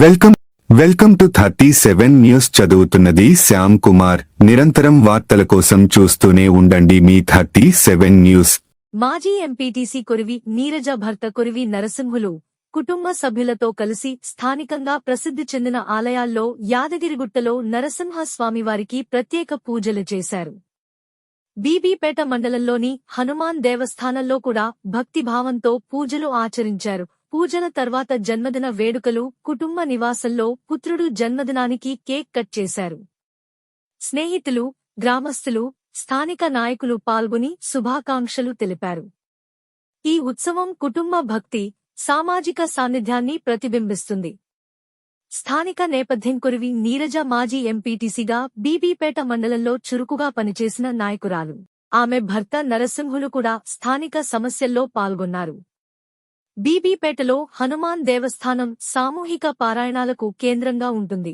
Welcome welcome to thirty seven news చదువుతున్నది శ్యామ్ కుమార్. నిరంతరం వార్తల కోసం చూస్తూనే ఉండండి మీ థర్టీ సెవెన్ న్యూస్. మాజీ ఎంపీటీసీ కొరివి నీరజ భర్త కొరివి నరసింహులు కుటుంబ సభ్యులతో కలిసి స్థానికంగా ప్రసిద్ధి చెందిన ఆలయాల్లో యాదగిరిగుట్టలో నరసింహ స్వామివారికి ప్రత్యేక పూజలు చేశారు. బీబీపేట మండలంలోని హనుమాన్ దేవస్థానంలో కూడా భక్తిభావంతో పూజలు ఆచరించారు. పూజన తర్వాత జన్మదిన వేడుకలు కుటుంబ నివాసంలో పుత్రుడు జన్మదినానికి కేక్ కట్ చేశారు. స్నేహితులు గ్రామస్తులు స్థానిక నాయకులు పాల్గొని శుభాకాంక్షలు తెలిపారు. ఈ ఉత్సవం కుటుంబ భక్తి సామాజిక సాన్నిధ్యాన్ని ప్రతిబింబిస్తుంది. స్థానిక నేపథ్యం కురివి నీరజ మాజీ ఎంపీటీసీగా బీబీపేట మండలంలో చురుకుగా పనిచేసిన నాయకురాలు. ఆమె భర్త నరసింహులు కూడా స్థానిక సమస్యల్లో పాల్గొన్నారు. బీబీపేటలో హనుమాన్ దేవస్థానం సామూహిక పారాయణాలకు కేంద్రంగా ఉంటుంది.